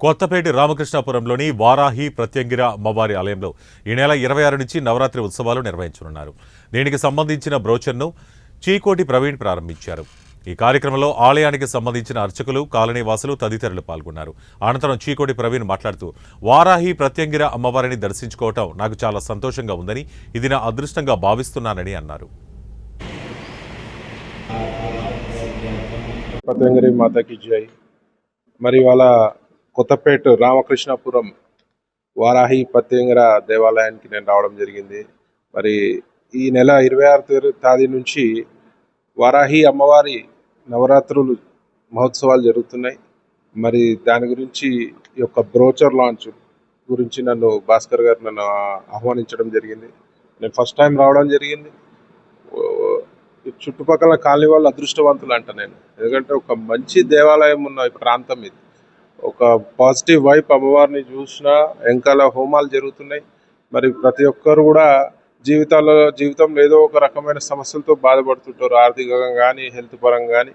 కొత్తపేట రామకృష్ణాపురంలోని వారాహి ప్రత్యంగిర అమ్మవారి ఆలయంలో ఈ నెల ఇరవై ఆరు నుంచి నవరాత్రి ఉత్సవాలు నిర్వహించనున్నారు. దీనికి సంబంధించిన బ్రోచర్ను చీకోటి ప్రవీణ్ ప్రారంభించారు. ఈ కార్యక్రమంలో ఆలయానికి సంబంధించిన అర్చకులు కాలనీ వాసులు తదితరులు పాల్గొన్నారు. అనంతరం చీకోటి ప్రవీణ్ మాట్లాడుతూ వారాహి ప్రత్యంగిర అమ్మవారిని దర్శించుకోవటం నాకు చాలా సంతోషంగా ఉందని ఇది నా అదృష్టంగా భావిస్తున్నానని అన్నారు. జై. మరి వాళ్ళ కొత్తపేట రామకృష్ణాపురం వారాహి పత్యంగర దేవాలయానికి నేను రావడం జరిగింది. మరి ఈ నెల ఇరవై ఆరు తేదీ నుంచి వారాహి అమ్మవారి నవరాత్రులు మహోత్సవాలు జరుగుతున్నాయి. మరి దాని గురించి ఈ యొక్క బ్రోచర్ లాంచ్ గురించి నన్ను భాస్కర్ గారు నన్ను ఆహ్వానించడం జరిగింది. నేను ఫస్ట్ టైం రావడం జరిగింది. చుట్టుపక్కల కాలనీ వాళ్ళు అదృష్టవంతులు అంట నేను. ఎందుకంటే ఒక మంచి దేవాలయం ఉన్న ప్రాంతం ఇది. ఒక పాజిటివ్ వైపు అమ్మవారిని చూసినా వెనకాల హోమాలు జరుగుతున్నాయి. మరి ప్రతి ఒక్కరు కూడా జీవితాల్లో జీవితంలో ఏదో ఒక రకమైన సమస్యలతో బాధపడుతుంటారు. ఆర్థికంగా కానీ హెల్త్ పరంగా కానీ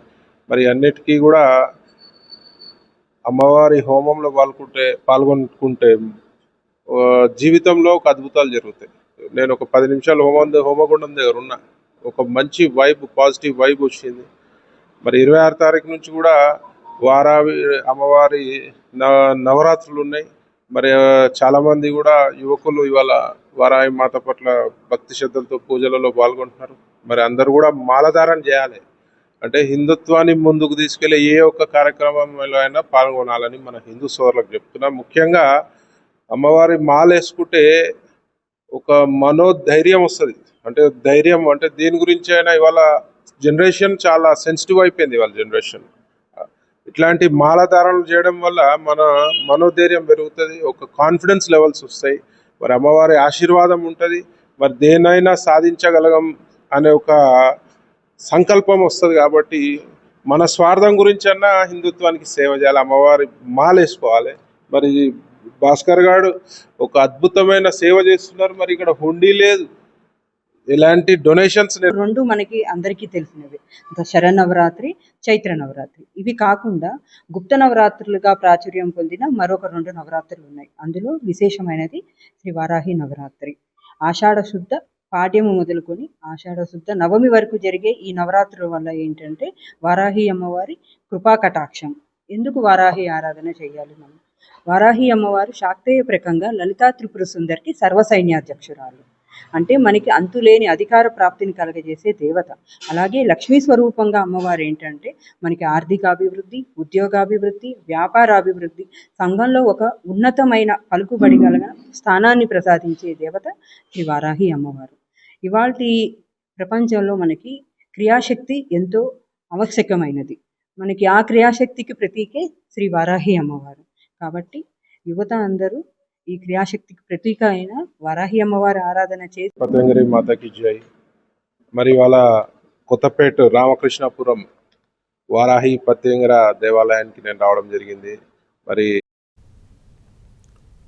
మరి అన్నిటికీ కూడా అమ్మవారి హోమంలో పాల్గొంటే పాల్గొనుకుంటే జీవితంలో ఒక అద్భుతాలు జరుగుతాయి. నేను ఒక పది నిమిషాలు హోమం హోమగుండం దగ్గర ఉన్నా. ఒక మంచి వైబ్ పాజిటివ్ వైబ్ వచ్చింది. మరి ఇరవై ఆరు తారీఖు నుంచి కూడా వారావి అమ్మవారి నవరాత్రులు ఉన్నాయి. మరి చాలామంది కూడా యువకులు ఇవాళ వారాయి మాత పట్ల భక్తి శ్రద్ధలతో పూజలలో పాల్గొంటున్నారు. మరి అందరూ కూడా మాలధారణ చేయాలి. అంటే హిందుత్వాన్ని ముందుకు తీసుకెళ్ళే ఏ ఒక్క కార్యక్రమంలో అయినా పాల్గొనాలని మన హిందూ సోదరులకు చెప్తున్నా. ముఖ్యంగా అమ్మవారి మాల వేసుకుంటే ఒక మనోధైర్యం వస్తుంది. అంటే ధైర్యం అంటే దేని గురించి అయినా ఇవాళ జనరేషన్ చాలా సెన్సిటివ్ అయిపోయింది ఇవాళ జనరేషన్. ఇట్లాంటి మాలధారణలు చేయడం వల్ల మన మనోధైర్యం పెరుగుతుంది ఒక కాన్ఫిడెన్స్ లెవెల్స్ వస్తాయి. మరి అమ్మవారి ఆశీర్వాదం ఉంటుంది మరి దేనైనా సాధించగలగం అనే ఒక సంకల్పం వస్తుంది కాబట్టి మన స్వార్థం గురించి అన్నా హిందుత్వానికి సేవ చేయాలి అమ్మవారి మాల వేసుకోవాలి మరి భాస్కర్ గారు ఒక అద్భుతమైన సేవ చేస్తున్నారు మరి ఇక్కడ హుండీ లేదు. ఎలాంటి డొనేషన్స్ రెండు మనకి అందరికీ తెలిసినవి. శరన్నవరాత్రి చైత్ర నవరాత్రి. ఇవి కాకుండా గుప్త నవరాత్రులుగా ప్రాచుర్యం పొందిన మరొక రెండు నవరాత్రులు ఉన్నాయి. అందులో విశేషమైనది శ్రీ వారాహి నవరాత్రి. ఆషాఢ శుద్ధ పాడ్యము మొదలుకొని ఆషాఢ శుద్ధ నవమి వరకు జరిగే ఈ నవరాత్రుల వల్ల ఏంటంటే వారాహి అమ్మవారి కృపా కటాక్షం. ఎందుకు వారాహి ఆరాధన చేయాలి మనం? వారాహి అమ్మవారు శాక్తేయ ప్రకంగా లలితా త్రిపుర సుందరికి సర్వసైన్యాధ్యక్షురాలు అంటే మనకి అంతులేని అధికార ప్రాప్తిని కలగజేసే దేవత. అలాగే లక్ష్మీ స్వరూపంగా అమ్మవారు ఏంటంటే మనకి ఆర్థికాభివృద్ధి ఉద్యోగాభివృద్ధి వ్యాపారాభివృద్ధి సంఘంలో ఒక ఉన్నతమైన పలుకుబడి కలిగిన స్థానాన్ని ప్రసాదించే దేవత శ్రీ వారాహి అమ్మవారు. ఇవాళ ప్రపంచంలో మనకి క్రియాశక్తి ఎంతో ఆవశ్యకమైనది. మనకి ఆ క్రియాశక్తికి ప్రతీకే శ్రీ వారాహి అమ్మవారు. కాబట్టి యువత అందరూ ఈ క్రియాశక్తికి ప్రతీక అయిన వారాహి అమ్మవారి ఆరాధన చేసి పతంగరి మాతకి జై. మరి వాళ్ళ కొత్తపేట రామకృష్ణపురం వారాహి పతంగర దేవాలయానికి నేను రావడం జరిగింది. మరి